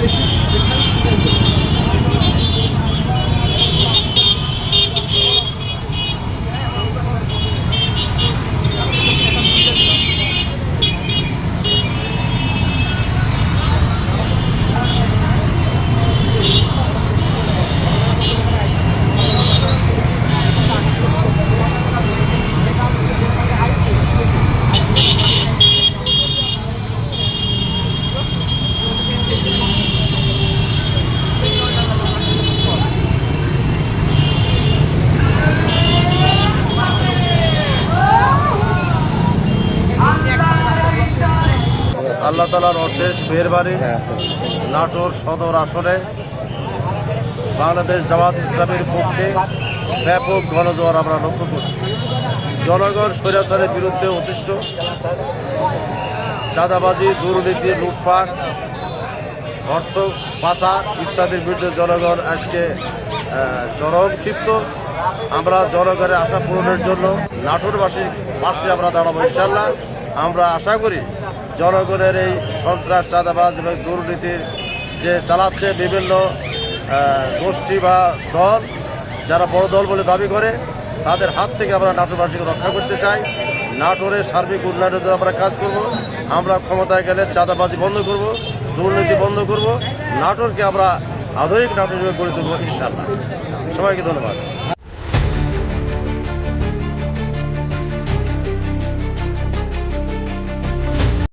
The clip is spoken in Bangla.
বেশি আল্লাহ তালার অশেষ মেহরবানি নাটোর সদর আসনে বাংলাদেশ জামাত ইসলামের পক্ষে ব্যাপক গণজোয়ার আমরা লক্ষ্য করছি। জনগণ স্বৈরাচারের বিরুদ্ধে অতিষ্ঠ চাঁদাবাজি দুর্নীতি লুটপাট অর্থ পাচার ইত্যাদির বিরুদ্ধে জনগণ আজকে চরম ক্ষিপ্ত। আমরা জনগণের আশা পূরণের জন্য নাটোরবাসীর পাশে আমরা দাঁড়াবো ইনশাল্লাহ আমরা আশা করি জনগণের এই সন্ত্রাস, চাঁদাবাজ এবং দুর্নীতির যে চালাচ্ছে বিভিন্ন গোষ্ঠী বা দল, যারা বড় দল বলে দাবি করে, তাদের হাত থেকে আমরা নাটোরবাসীকে রক্ষা করতে চাই। নাটোরের সার্বিক উন্নয়নের জন্য আমরা কাজ করব। আমরা ক্ষমতায় গেলে চাঁদাবাজি বন্ধ করব, দুর্নীতি বন্ধ করব। নাটোরকে আমরা আধুনিক নাটোর গড়ে তুলব ইনশাল্লাহ সবাইকে ধন্যবাদ।